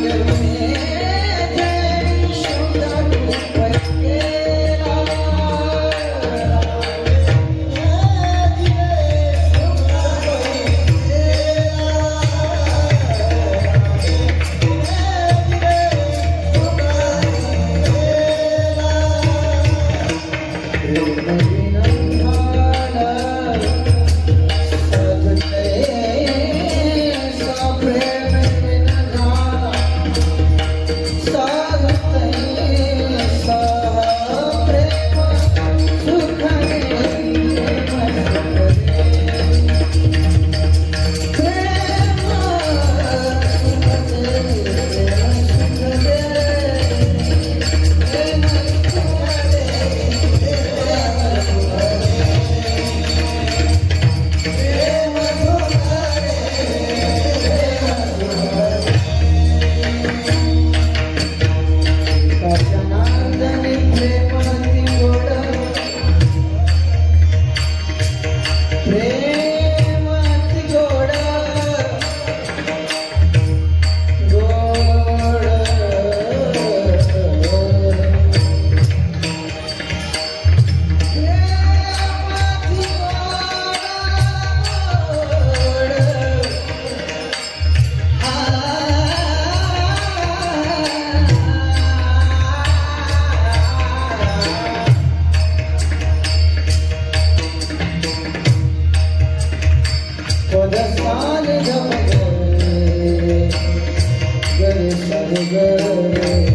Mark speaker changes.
Speaker 1: Thank you. Sir ગરે